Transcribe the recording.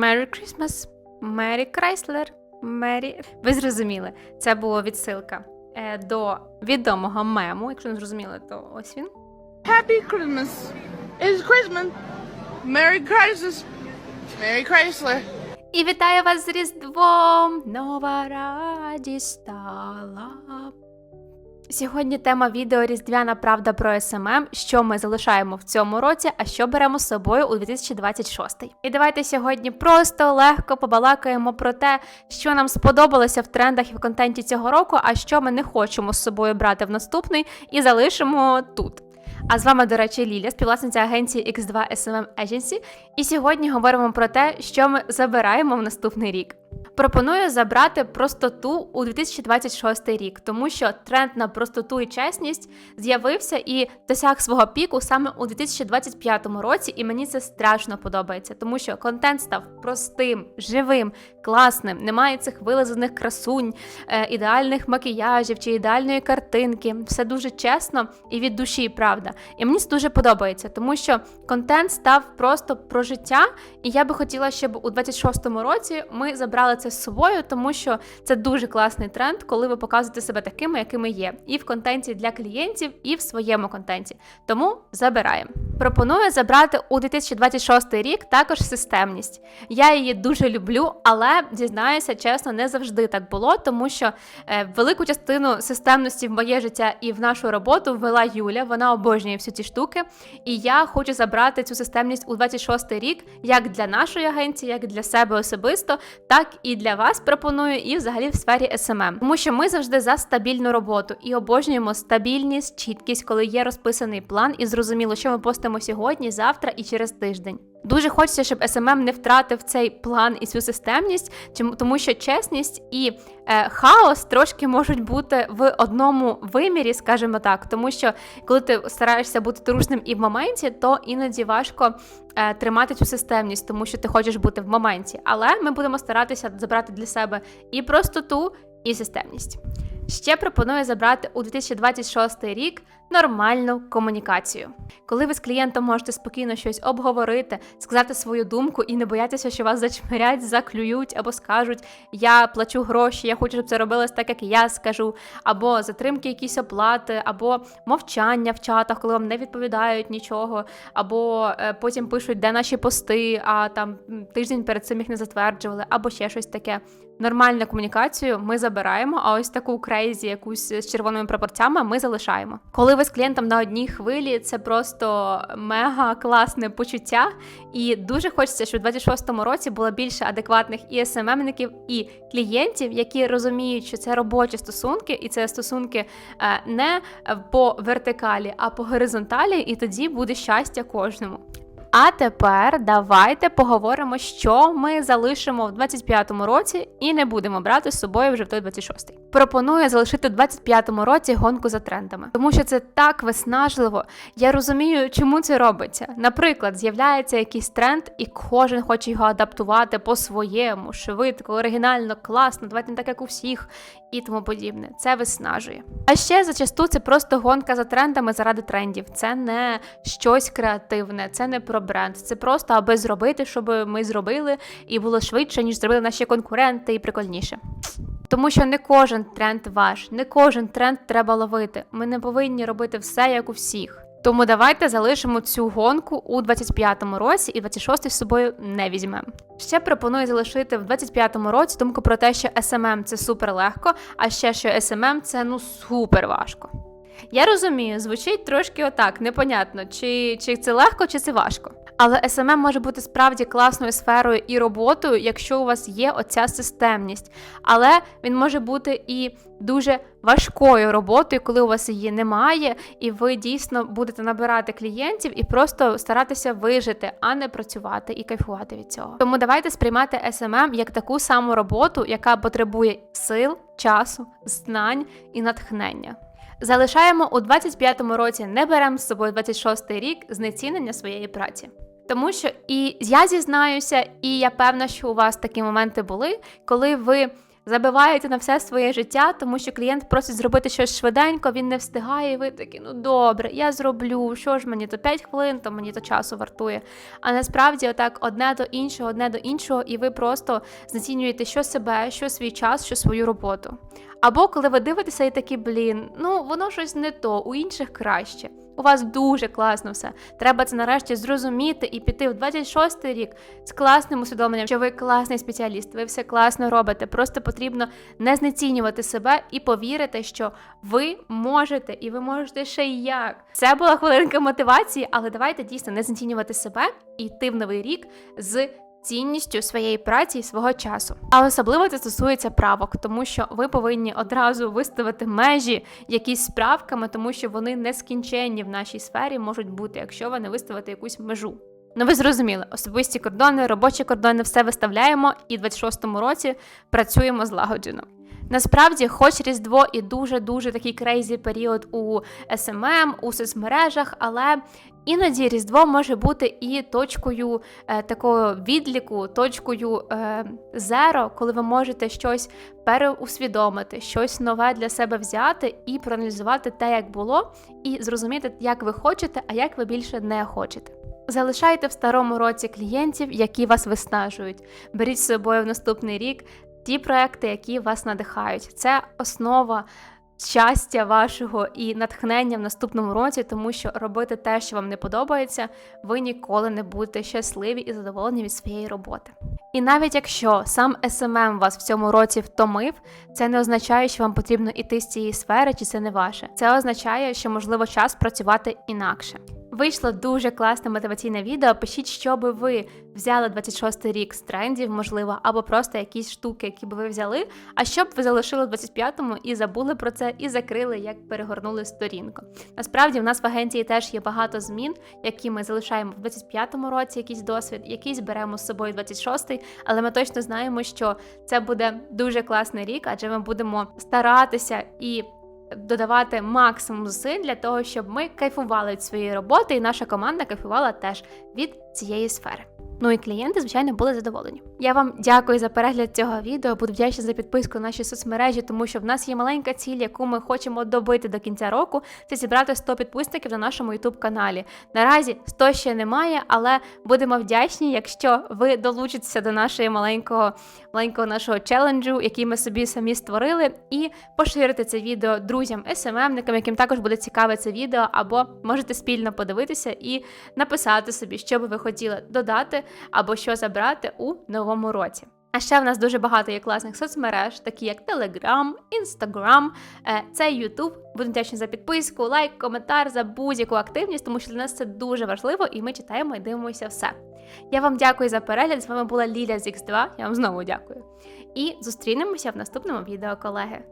Merry Christmas, Merry Chrysler, Merry... Ви зрозуміли, це була відсилка е, до відомого мему. Якщо не зрозуміли, то ось він. Happy Christmas. It's Christmas. Merry Christmas. Merry Chrysler. І вітаю вас з Різдвом! Нова радість стала. Сьогодні тема відео Різдвяна правда про СММ, що ми залишаємо в цьому році, а що беремо з собою у 2026. І давайте сьогодні просто легко побалакаємо про те, що нам сподобалося в трендах і в контенті цього року, а що ми не хочемо з собою брати в наступний і залишимо тут. А з вами, до речі, Ліля, співвласниця агенції X2 SMM Agency. І сьогодні говоримо про те, що ми забираємо в наступний рік. Пропоную забрати простоту у 2026 рік, тому що тренд на простоту і чесність з'явився і досяг свого піку саме у 2025 році, і мені це страшно подобається, тому що контент став простим, живим, класним. Немає цих вилизаних красунь, е, ідеальних макіяжів чи ідеальної картинки. Все дуже чесно і від душі, правда. І мені це дуже подобається, тому що контент став просто про життя, і я би хотіла, щоб у 26-му році ми забрали це з собою, тому що це дуже класний тренд, коли ви показуєте себе такими, якими є, і в контенті для клієнтів, і в своєму контенті. Тому забираємо. Пропоную забрати у 2026 рік також системність. Я її дуже люблю, але зізнаюся, чесно, не завжди так було, тому що е, велику частину системності в моє життя і в нашу роботу ввела Юля. Вона обожнює всі ці штуки. І я хочу забрати цю системність у 26 рік, як для нашої агенції, як для себе особисто, так і для вас пропоную, і взагалі в сфері SMM. Тому що ми завжди за стабільну роботу і обожнюємо стабільність, чіткість, коли є розписаний план, і зрозуміло, що ми постимо сьогодні, завтра і через тиждень. Дуже хочеться, щоб SMM не втратив цей план і цю системність, тому що чесність і е, хаос трошки можуть бути в одному вимірі, скажімо так. Тому що коли ти стараєшся бути трушним і в моменті, то іноді важко е, тримати цю системність, тому що ти хочеш бути в моменті. Але ми будемо старатися забрати для себе і простоту, і системність. Ще пропоную забрати у 2026 рік нормальну комунікацію. Коли ви з клієнтом можете спокійно щось обговорити, сказати свою думку і не боятися, що вас зачмирять, заклюють або скажуть Я плачу гроші, я хочу, щоб це робилось так, як я скажу, або затримки, якісь оплати, або мовчання в чатах, коли вам не відповідають нічого, або е, потім пишуть, де наші пости, а там тиждень перед цим їх не затверджували, або ще щось таке. Нормальну комунікацію ми забираємо, а ось таку крейзі, якусь з червоними прапорцями, ми залишаємо. Коли ви з клієнтом на одній хвилі, це просто мега класне почуття. І дуже хочеться, щоб у 26-му році було більше адекватних і СММників, і клієнтів, які розуміють, що це робочі стосунки, і це стосунки е, не по вертикалі, а по горизонталі, і тоді буде щастя кожному. А тепер давайте поговоримо, що ми залишимо в 25-му році і не будемо брати з собою вже в той 26-й. Пропоную залишити в 25-му році гонку за трендами, тому що це так виснажливо. Я розумію, чому це робиться. Наприклад, з'являється якийсь тренд, і кожен хоче його адаптувати по-своєму, швидко, оригінально, класно, давайте не так, як у всіх, і тому подібне. Це виснажує. А ще зачасту це просто гонка за трендами заради трендів. Це не щось креативне, це не про бренд. Це просто аби зробити, щоб ми зробили, і було швидше, ніж зробили наші конкуренти, і прикольніше. Тому що не кожен тренд ваш, не кожен тренд треба ловити. Ми не повинні робити все як у всіх. Тому давайте залишимо цю гонку у 25-му році і 26-й з собою не візьмемо. Ще пропоную залишити в 25-му році думку про те, що SMM – це супер легко, а ще що SMM – це ну супер важко. Я розумію, звучить трошки отак, непонятно, чи, чи це легко, чи це важко. Але SMM може бути справді класною сферою і роботою, якщо у вас є оця системність. Але він може бути і дуже важкою роботою, коли у вас її немає, і ви дійсно будете набирати клієнтів і просто старатися вижити, а не працювати і кайфувати від цього. Тому давайте сприймати SMM як таку саму роботу, яка потребує сил, часу, знань і натхнення. Залишаємо у 25-му році, не беремо з собою 26-й рік знецінення своєї праці. Тому що і я зізнаюся, і я певна, що у вас такі моменти були, коли ви забиваєте на все своє життя, тому що клієнт просить зробити щось швиденько, він не встигає, і ви такі, ну добре, я зроблю. Що ж мені то 5 хвилин, то мені то часу вартує. А насправді, отак, одне до іншого, одне до іншого, і ви просто знецінюєте що себе, що свій час, що свою роботу. Або коли ви дивитеся і такі, блін, ну воно щось не то, у інших краще. У вас дуже класно все. Треба це нарешті зрозуміти і піти в 26-й рік з класним усвідомленням, що ви класний спеціаліст, ви все класно робите. Просто потрібно не знецінювати себе і повірити, що ви можете, і ви можете ще й як. Це була хвилинка мотивації, але давайте дійсно не знецінювати себе і йти в новий рік з цінністю своєї праці і свого часу. А особливо це стосується правок, тому що ви повинні одразу виставити межі якісь справками, тому що вони нескінченні в нашій сфері можуть бути, якщо ви не виставите якусь межу. Ну, ви зрозуміли, особисті кордони, робочі кордони, все виставляємо, і в 26-му році працюємо злагоджено. Насправді, хоч Різдво і дуже дуже такий крейзі період у SMM, у соцмережах, але іноді Різдво може бути і точкою е, такого відліку, точкою е, зеро, коли ви можете щось переусвідомити, щось нове для себе взяти і проаналізувати те, як було, і зрозуміти, як ви хочете, а як ви більше не хочете. Залишайте в старому році клієнтів, які вас виснажують. Беріть з собою в наступний рік ті проекти, які вас надихають. Це основа щастя вашого і натхнення в наступному році, тому що робити те, що вам не подобається, ви ніколи не будете щасливі і задоволені від своєї роботи. І навіть якщо сам SMM вас в цьому році втомив, це не означає, що вам потрібно іти з цієї сфери, чи це не ваше. Це означає, що можливо час працювати інакше. Вийшло дуже класне мотиваційне відео. Пишіть, що би ви взяли 26-й рік з трендів, можливо, або просто якісь штуки, які би ви взяли. А що б ви залишили в 25-му і забули про це, і закрили, як перегорнули сторінку. Насправді, в нас в агенції теж є багато змін, які ми залишаємо в 25-му році, якийсь досвід, якийсь беремо з собою в 26-й, але ми точно знаємо, що це буде дуже класний рік, адже ми будемо старатися і додавати максимум зусиль для того, щоб ми кайфували від своєї роботи, і наша команда кайфувала теж від цієї сфери. Ну і клієнти, звичайно, були задоволені. Я вам дякую за перегляд цього відео. Буду вдячна за підписку на наші соцмережі, тому що в нас є маленька ціль, яку ми хочемо добити до кінця року. Це зібрати 100 підписників на нашому youtube каналі. Наразі 100 ще немає, але будемо вдячні, якщо ви долучитеся до нашої маленького маленького нашого челенджу, який ми собі самі створили, і поширити це відео друзям, СММникам, яким також буде цікаве це відео, або можете спільно подивитися і написати собі, що би ви хотіли додати або що забрати у новому році. А ще в нас дуже багато є класних соцмереж, такі як Telegram, Instagram, е, це YouTube. Буду вдячні за підписку, лайк, коментар, за будь-яку активність, тому що для нас це дуже важливо, і ми читаємо і дивимося все. Я вам дякую за перегляд. З вами була Ліля з X2. Я вам знову дякую. І зустрінемося в наступному відео, колеги.